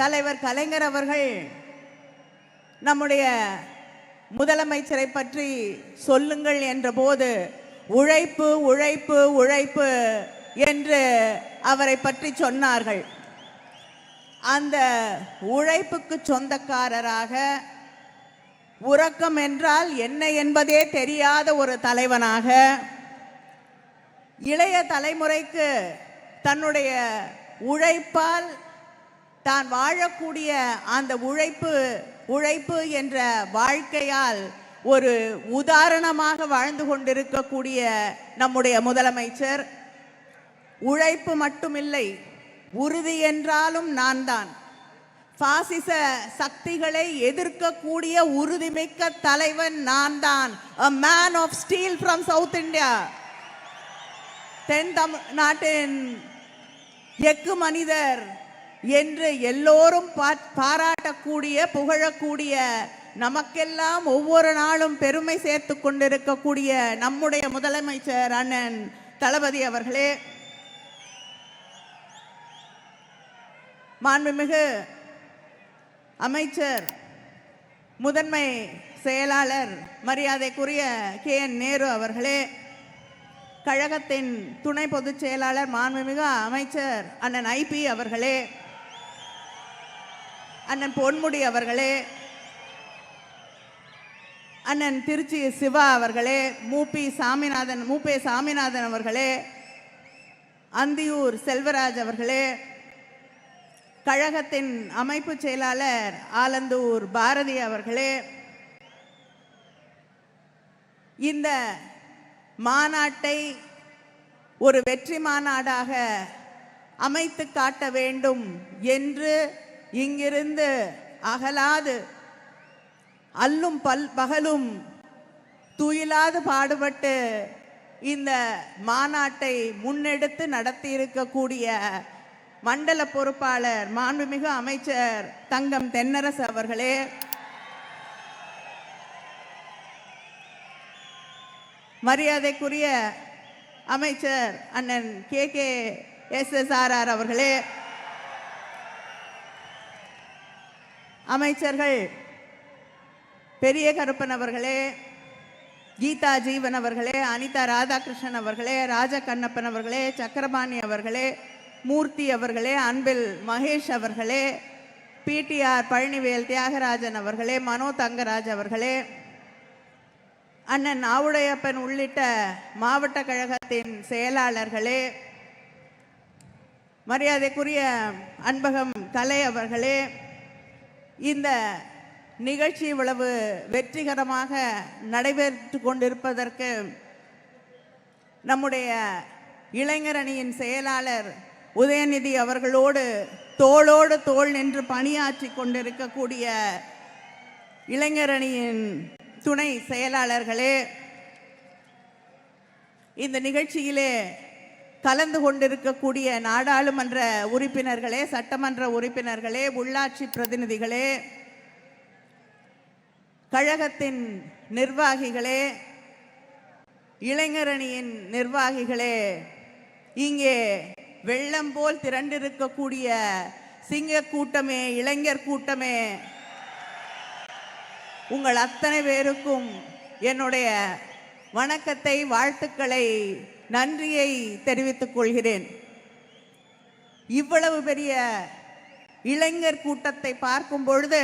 தலைவர் கலைஞர் அவர்கள் நம்முடைய முதலமைச்சரை பற்றி சொல்லுங்கள் என்றபோது உழைப்பு உழைப்பு உழைப்பு என்று அவரை பற்றி சொன்னார்கள். அந்த உழைப்புக்கு சொந்தக்காரராக உறக்கம் என்றால் என்ன என்பதே தெரியாத ஒரு தலைவனாக இளைய தலைமுறைக்கு தன்னுடைய உழைப்பால் தான் வாழக்கூடிய அந்த உழைப்பு உழைப்பு என்ற வாழ்க்கையால் ஒரு உதாரணமாக வாழ்ந்து கொண்டிருக்கக்கூடிய நம்முடைய முதலமைச்சர். உழைப்பு மட்டுமில்லை உறுதி என்றாலும் நான் தான். பாசிச சக்திகளை எதிர்க்கக்கூடிய உறுதிமிக்க தலைவன் நான் தான். A man of steel from south India தென் தமிழ்நாட்டின் எக்கு மனிதர். என்று எல்லோரும் பா- பாராட்டக்கூடிய புகழக்கூடிய நமக்கெல்லாம் ஒவ்வொரு நாளும் பெருமை சேர்த்து கொண்டிருக்கக்கூடிய நம்முடைய முதலமைச்சர் அண்ணன் தளபதி அவர்களே. மாண்புமிகு அமைச்சர் முதன்மை செயலாளர் மரியாதைக்குரிய கே. என். நேரு அவர்களே. கழகத்தின் துணை பொதுச் செயலாளர் மாண்புமிகு அமைச்சர் அண்ணன் ஐபி அவர்களே. அண்ணன் பொன்முடி அவர்களே அண்ணன் திருச்சி சிவா அவர்களே மூபி சாமிநாதன் மூபே சாமிநாதன் அவர்களே அந்தியூர் செல்வராஜ் அவர்களே கழகத்தின் அமைப்பு செயலாளர் ஆலந்தூர் பாரதி அவர்களே இந்த மாநாட்டை ஒரு வெற்றி மாநாடாக அமைத்து காட்ட வேண்டும் என்று இங்கிருந்து அகலாது. அல்லும் பல் பகலும் துயிலாது பாடுபட்டு இந்த மாநாட்டை முன்னெடுத்து நடத்தி இருக்கக்கூடிய மண்டல பொறுப்பாளர் மாண்புமிகு அமைச்சர் தங்கம் தென்னரசு அவர்களே. மரியாதைக்குரிய அமைச்சர் அண்ணன் K K S S R R அவர்களே. அமைச்சர்கள் பெரிய கருப்பன் அவர்களே கீதா ஜீவன் அவர்களே அனிதா ராதாகிருஷ்ணன் அவர்களே ராஜ கண்ணப்பன் அவர்களே சக்கரபாணி அவர்களே மூர்த்தி அவர்களே அன்பில் மகேஷ் அவர்களே பிடிஆர் பழனிவேல் தியாகராஜன் அவர்களே மனோ தங்கராஜ் அவர்களே அண்ணன் ஆவுடையப்பன் உள்ளிட்ட மாவட்ட கழகத்தின் செயலாளர்களே மரியாதைக்குரிய அன்பகம் கலை அவர்களே இந்த நிகழ்ச்சி இவ்வளவு வெற்றிகரமாக நடைபெற்று கொண்டிருப்பதற்கு நம்முடைய இளைஞரணியின் செயலாளர் உதயநிதி அவர்களோடு தோளோடு தோள் நின்று பணியாற்றி கொண்டிருக்கக்கூடிய இளைஞரணியின் துணை செயலாளர்களே இந்த நிகழ்ச்சியிலே கலந்து கொண்டிருக்கக்கூடிய நாடாளுமன்ற உறுப்பினர்களே சட்டமன்ற உறுப்பினர்களே உள்ளாட்சி பிரதிநிதிகளே கழகத்தின் நிர்வாகிகளே இளைஞரணியின் நிர்வாகிகளே இங்கே வெள்ளம் போல் திரண்டிருக்கக்கூடிய சிங்க கூட்டமே இளைஞர் கூட்டமே உங்கள் அத்தனை பேருக்கும் என்னுடைய வணக்கத்தை வாழ்த்துக்களை நன்றியை தெரிவித்துக் கொள்கிறேன். இவ்வளவு பெரிய இளைஞர் கூட்டத்தை பார்க்கும் பொழுது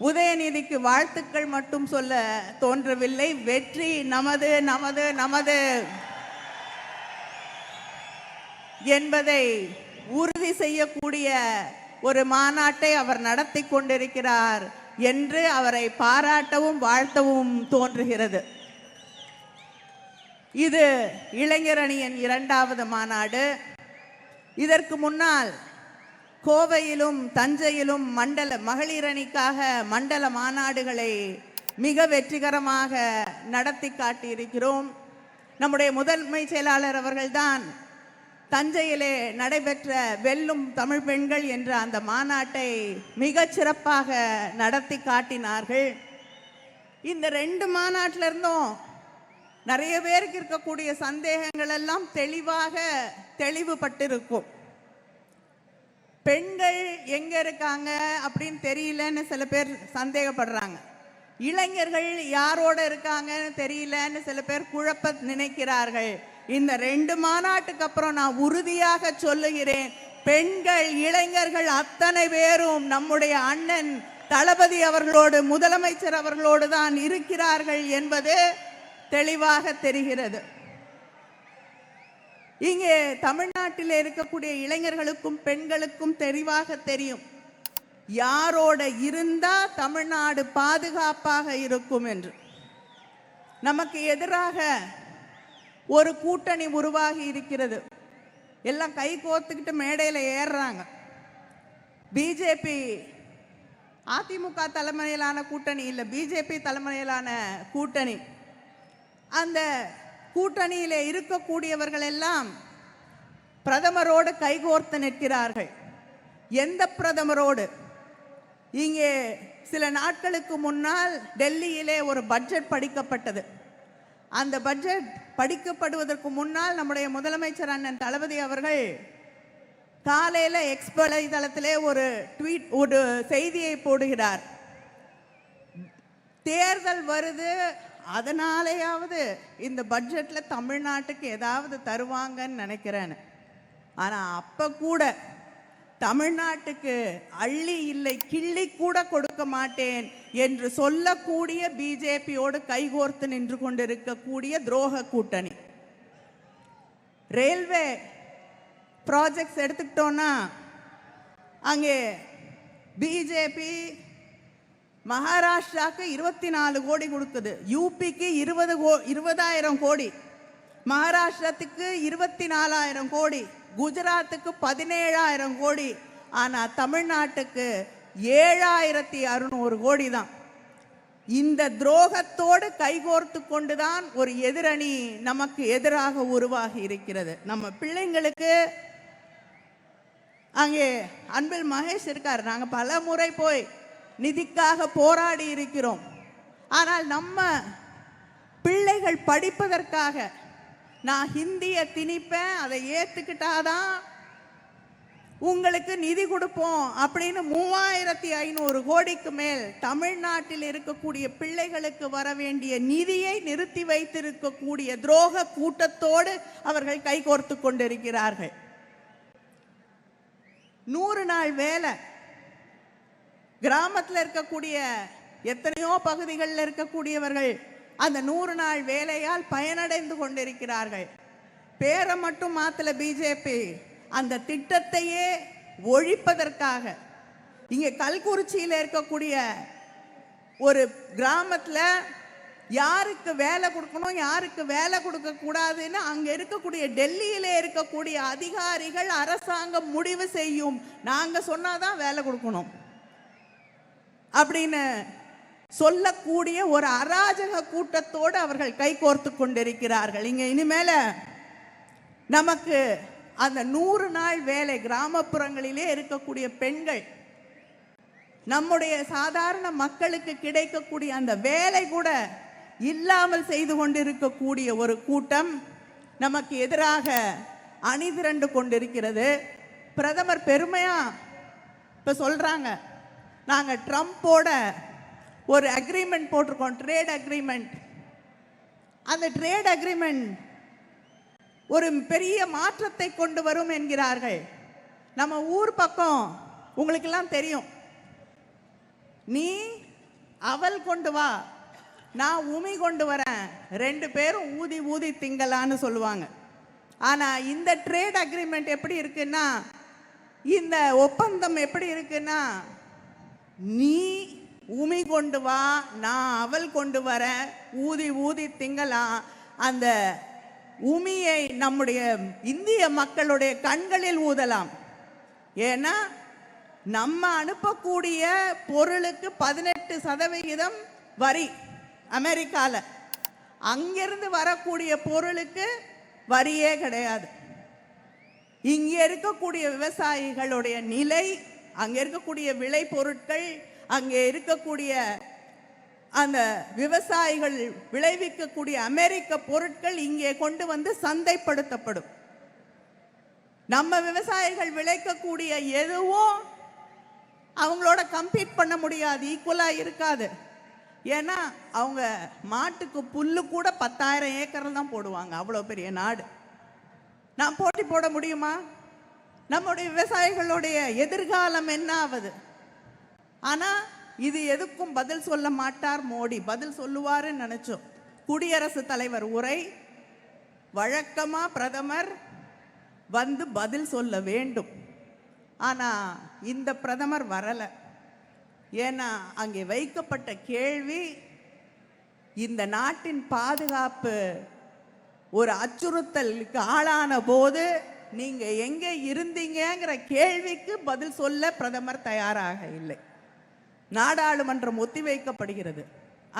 உதயநிதிக்கு வாழ்த்துக்கள் மட்டும் சொல்ல தோன்றவில்லை. வெற்றி நமது நமது நமது என்பதை உறுதி செய்யக்கூடிய ஒரு மாநாட்டை அவர் நடத்தி கொண்டிருக்கிறார். என்று அவரை பாராட்டவும் வாழ்த்தவும் தோன்றுகிறது. இது இளைஞரணியின் இரண்டாவது மாநாடு. இதற்கு முன்னால் கோவையிலும் தஞ்சையிலும் மண்டல மகளிரணிக்காக மண்டல மாநாடுகளை மிக வெற்றிகரமாக நடத்தி காட்டியிருக்கிறோம். நம்முடைய முதன்மை செயலாளர் அவர்கள்தான் தஞ்சையிலே நடைபெற்ற வெல்லும் தமிழ் பெண்கள் என்ற அந்த மாநாட்டை மிகச் சிறப்பாக நடத்தி காட்டினார்கள். இந்த ரெண்டு மாநாட்டிலிருந்தும் நிறைய பேருக்கு இருக்கக்கூடிய சந்தேகங்கள் எல்லாம் தெளிவாக தெளிவுபட்டிருக்கும். பெண்கள் எங்க இருக்காங்க அப்படின்னு தெரியலன்னு சில பேர் சந்தேகப்படுறாங்க. இளைஞர்கள் யாரோட இருக்காங்கன்னு தெரியலன்னு சில பேர் குழப்ப நினைக்கிறார்கள். இந்த ரெண்டு மாநாட்டுக்கு அப்புறம் நான் உறுதியாக சொல்லுகிறேன் பெண்கள் இளைஞர்கள் அத்தனை பேரும் நம்முடைய அண்ணன் தளபதி அவர்களோடு முதலமைச்சர் அவர்களோடு தான் இருக்கிறார்கள் என்பது தெளிவாக தெரிகிறது. இங்கே தமிழ்நாட்டில் இருக்கக்கூடிய இளைஞர்களுக்கும் பெண்களுக்கும் தெளிவாக தெரியும். யாரோட இருந்தா தமிழ்நாடு பாதுகாப்பாக இருக்கும் என்று. நமக்கு எதிராக ஒரு கூட்டணி உருவாகி இருக்கிறது. எல்லாம் கை கோத்துக்கிட்டு மேடையில் ஏறுறாங்க. பிஜேபி அதிமுக தலைமையிலான கூட்டணி இல்லை பிஜேபி தலைமையிலான கூட்டணி. அந்த கூட்டணியில் இருக்கக்கூடியவர்கள் எல்லாம் பிரதமரோடு கைகோர்த்து நிற்கிறார்கள். எந்த பிரதமரோடு? இங்கே சில நாட்களுக்கு முன்னால் டெல்லியிலே ஒரு பட்ஜெட் படிக்கப்பட்டது. அந்த பட்ஜெட் படிக்கப்படுவதற்கு முன்னால் நம்முடைய முதலமைச்சர் அண்ணன் தளபதி அவர்கள் காலையில் எக்ஸ் வலைதளத்திலே ஒரு ட்வீட் ஒரு செய்தியை போடுகிறார். தேர்தல் வருது அதனாலேயாவது இந்த பட்ஜெட்டில் தமிழ்நாட்டுக்கு ஏதாவது தருவாங்கன்னு நினைக்கிறேன்னு. ஆனால் அப்போ கூட தமிழ்நாட்டுக்கு அள்ளி இல்லை கிள்ளி கூட கொடுக்க மாட்டேன். என்று சொல்லக்கூடிய பிஜேபியோடு கைகோர்த்து நின்று கொண்டிருக்கக்கூடிய துரோக கூட்டணி. ரயில்வே ப்ராஜெக்ட்ஸ் எடுத்துக்கிட்டோன்னா அங்கே பிஜேபி மகாராஷ்டிராவுக்கு இருபத்தி நாலு கோடி கொடுக்குது. யூபிக்கு இருபது கோ இருபதாயிரம் கோடி. மகாராஷ்டிரத்துக்கு இருபத்தி நாலாயிரம் கோடி. குஜராத்துக்கு பதினேழாயிரம் கோடி. ஆனால் தமிழ்நாட்டுக்கு ஏழாயிரத்தி அறுநூறு கோடி தான் இந்த துரோகத்தோடு கைகோர்த்து கொண்டுதான் ஒரு எதிரணி நமக்கு எதிராக உருவாகி இருக்கிறது. நம்ம பிள்ளைங்களுக்கு அங்கே அன்பில் மகேஷ் இருக்கார். நாங்கள் பல முறை போய் நிதிக்காக போராடி இருக்கிறோம். ஆனால் நம்ம பிள்ளைகள் படிப்பதற்காக நான் ஹிந்தியை திணிப்பேன் அதை ஏற்றுக்கிட்டாதான் உங்களுக்கு நிதி கொடுப்போம் அப்படின்னு மூவாயிரத்தி ஐநூறு கோடிக்கு மேல் தமிழ்நாட்டில் இருக்கக்கூடிய பிள்ளைகளுக்கு வர வேண்டிய நிதியை நிறுத்தி வைத்திருக்கக்கூடிய துரோக கூட்டத்தோடு அவர்கள் கைகோர்த்து கொண்டிருக்கிறார்கள். நூறு நாள் வேலை. கிராமத்தில் இருக்கக்கூடிய எத்தனையோ பகுதிகளில் இருக்கக்கூடியவர்கள் அந்த நூறு நாள் வேலையால் பயனடைந்து கொண்டிருக்கிறார்கள். பேரை மட்டும் மாத்தல பிஜேபி. அந்த திட்டத்தையே ஒழிப்பதற்காக. இங்கே கல்குறிச்சியில் இருக்கக்கூடிய ஒரு கிராமத்தில் யாருக்கு வேலை கொடுக்கணும் யாருக்கு வேலை கொடுக்கக்கூடாதுன்னு அங்கே இருக்கக்கூடிய டெல்லியில் இருக்கக்கூடிய அதிகாரிகள் அரசாங்கம் முடிவு செய்யும். நாங்க சொன்னாதான் வேலை கொடுக்கணும். அப்படின்னு சொல்லக்கூடிய ஒரு அராஜக கூட்டத்தோடு அவர்கள் கைகோர்த்து கொண்டிருக்கிறார்கள். இங்கே இனிமேல நமக்கு அந்த நூறு நாள் வேலை கிராமப்புறங்களிலே இருக்கக்கூடிய பெண்கள் நம்முடைய சாதாரண மக்களுக்கு கிடைக்கக்கூடிய அந்த வேலை கூட இல்லாமல் செய்து கொண்டிருக்கக்கூடிய ஒரு கூட்டம் நமக்கு எதிராக அணிதிரண்டு கொண்டிருக்கிறது. பிரதமர் பெருமையா? இப்போ சொல்கிறாங்க நாங்கள் ட்ரம்ப்போட ஒரு அக்ரிமெண்ட் போட்டிருக்கோம் ட்ரேட் அக்ரிமெண்ட் அந்த ட்ரேட் அக்ரிமெண்ட் ஒரு பெரிய மாற்றத்தை கொண்டு வரும் என்கிறார்கள். நம்ம ஊர் பக்கம் உங்களுக்கெல்லாம் தெரியும். நீ அவல் கொண்டு வா நான் உமி கொண்டு வரேன். ரெண்டு பேரும் ஊதி ஊதி திங்கலான்னு சொல்லுவாங்க. ஆனால் இந்த ட்ரேட் அக்ரிமெண்ட் எப்படி இருக்குன்னா இந்த ஒப்பந்தம் எப்படி இருக்குன்னா நீ உமி கொண்டு வா நான் அவல் கொண்டு வரேன் ஊதி ஊதி திங்கலாம். அந்த உமியை நம்முடைய இந்திய மக்களுடைய கண்களில் ஊதலாம். ஏன்னா நம்ம அனுப்பக்கூடிய பொருளுக்கு பதினெட்டு சதவிகிதம் வரி அமெரிக்காவில் அங்கிருந்து வரக்கூடிய பொருளுக்கு வரியே கிடையாது. இங்கே இருக்கக்கூடிய விவசாயிகளுடைய நிலை அங்கே இருக்கக்கூடிய விளை பொருட்கள் அங்கே இருக்கக்கூடிய அந்த விவசாயிகள் விளைவிக்கக்கூடிய அமெரிக்க பொருட்கள் இங்கே கொண்டு வந்து சந்தைப்படுத்தப்படும். நம்ம விவசாயிகள் விளைக்கக்கூடிய எதுவும் அவங்களோட கம்பீட் பண்ண முடியாது ஈக்குவலாக இருக்காது. ஏன்னா அவங்க மாட்டுக்கு புல்லு கூட பத்தாயிரம் ஏக்கர் தான் போடுவாங்க அவ்வளோ பெரிய நாடு. நான் போட்டி போட முடியுமா? நம்முடைய விவசாயிகளுடைய எதிர்காலம் என்ன ஆகுது ஆனால் இது எதுக்கும் பதில் சொல்ல மாட்டார் மோடி. பதில் சொல்லுவாருன்னு நினைச்சோம். குடியரசுத் தலைவர் உரை வழக்கமா பிரதமர் வந்து பதில் சொல்ல வேண்டும். ஆனா இந்த பிரதமர் வரல. ஏன்னா அங்கே வைக்கப்பட்ட கேள்வி இந்த நாட்டின் பாதுகாப்பு ஒரு அச்சுறுத்தலுக்கு ஆளான போது நீங்க எங்க இருந்தீங்கங்கிற கேள்விக்கு பதில் சொல்ல பிரதமர் தயாராக இல்லை. நாடாளுமன்றம் ஒத்திவைக்கப்படுகிறது.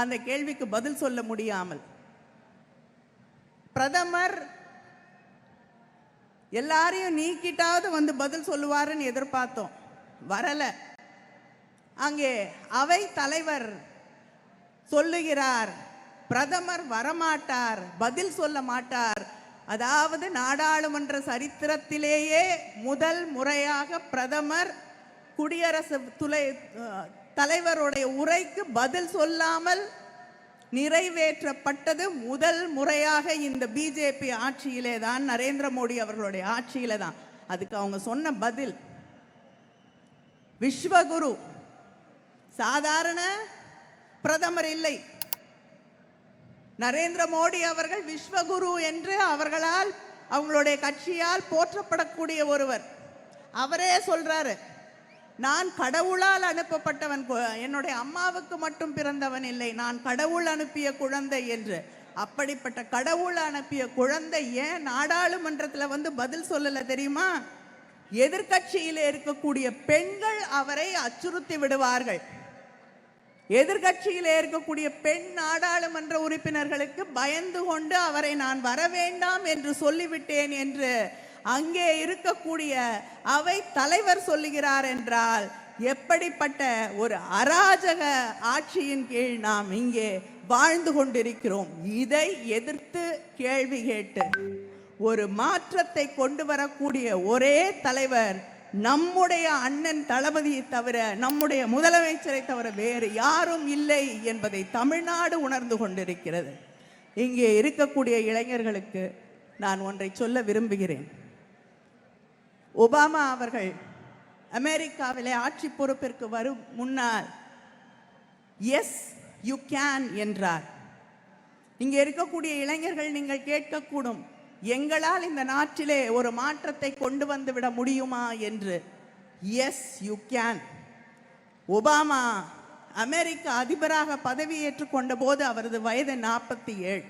அந்த கேள்விக்கு பதில் சொல்ல முடியாமல். பிரதமர் எல்லாரையும் நீக்கிட்டாவது வந்து பதில் சொல்லுவாருன்னு எதிர்பார்த்தோம். வரல. அங்கே அவை தலைவர் சொல்லுகிறார் பிரதமர் வரமாட்டார் பதில் சொல்ல மாட்டார். அதாவது நாடாளுமன்ற சரித்திரத்திலேயே முதல் முறையாக பிரதமர் குடியரசு துளை தலைவருடைய உரைக்கு பதில் சொல்லாமல் நிறைவேற்றப்பட்டது முதல் முறையாக இந்த பிஜேபி ஆட்சியிலே தான் நரேந்திர மோடி அவர்களுடைய ஆட்சியில தான். அதுக்கு அவங்க சொன்ன பதில் விஸ்வகுரு சாதாரண பிரதமர் இல்லை. நரேந்திர மோடி அவர்கள் விஸ்வகுரு என்று அவர்களால் அவங்களுடைய கட்சியால் போற்றப்படக்கூடிய ஒருவர். அவரே சொல்றாரு நான் கடவுளால் அனுப்பப்பட்டவன் என்னுடைய அம்மாவுக்கு மட்டும் பிறந்தவன் இல்லை. நான் கடவுள் அனுப்பிய குழந்தை என்று. அப்படிப்பட்ட கடவுள் அனுப்பிய குழந்தை ஏன் நாடாளுமன்றத்தில் வந்து பதில் சொல்லலை தெரியுமா? எதிர்கட்சியில் இருக்கக்கூடிய பெண்கள் அவரை அச்சுறுத்தி விடுவார்கள். எதிர்கட்சியில் இருக்கக்கூடிய பெண் நாடாளுமன்ற உறுப்பினர்களுக்கு பயந்து கொண்டு அவரை நான் வர வேண்டாம் என்று சொல்லிவிட்டேன் என்று அங்கே இருக்கக்கூடிய அவை தலைவர் சொல்லுகிறார் என்றால் எப்படிப்பட்ட ஒரு அராஜக ஆட்சியின் கீழ் நாம் இங்கே வாழ்ந்து கொண்டிருக்கிறோம்? இதை எதிர்த்து கேள்வி கேட்டு ஒரு மாற்றத்தை கொண்டு வரக்கூடிய ஒரே தலைவர் நம்முடைய அண்ணன் தளபதியை தவிர நம்முடைய முதலமைச்சரை தவிர வேறு யாரும் இல்லை என்பதை தமிழ்நாடு உணர்ந்து கொண்டிருக்கிறது. இங்கே இருக்கக்கூடிய இளைஞர்களுக்கு நான் ஒன்றை சொல்ல விரும்புகிறேன். ஒபாமா அவர்கள் அமெரிக்காவிலே ஆட்சி பொறுப்பிற்கு வரும் முன்னால் எஸ் யூ கேன் என்றார். இங்கே இருக்கக்கூடிய இளைஞர்கள் நீங்கள் கேட்கக்கூடும் எங்களால் இந்த நாட்டிலே ஒரு மாற்றத்தை கொண்டு வந்து விட முடியுமா? என்று. எஸ் யூ கேன் ஒபாமா அமெரிக்க அதிபராக பதவியேற்றுக் கொண்ட போது அவரது வயது நாற்பத்தி ஏழு.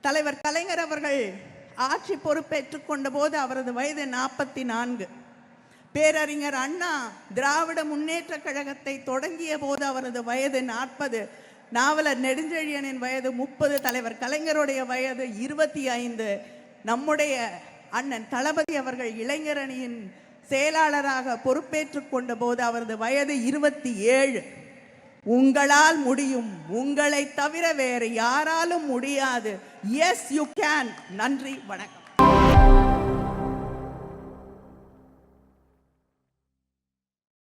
தலைவர் கலைஞர் அவர்கள் ஆட்சி பொறுப்பேற்றுக் கொண்ட போது அவரது வயது நாற்பத்தி நான்கு பேரறிஞர் அண்ணா திராவிட முன்னேற்ற கழகத்தை தொடங்கிய போது அவரது வயது நாற்பது. நாவலர் நெடுஞ்செழியனின் வயது முப்பது தலைவர் கலைஞருடைய வயது இருபத்தி ஐந்து. நம்முடைய அண்ணன் தளபதி அவர்கள் இளைஞரணியின் செயலாளராக பொறுப்பேற்றுக் கொண்ட போது அவரது வயது இருபத்தி ஏழு. உங்களால் முடியும். உங்களை தவிர வேறு யாராலும் முடியாது. எஸ் யூ கேன் நன்றி வணக்கம்.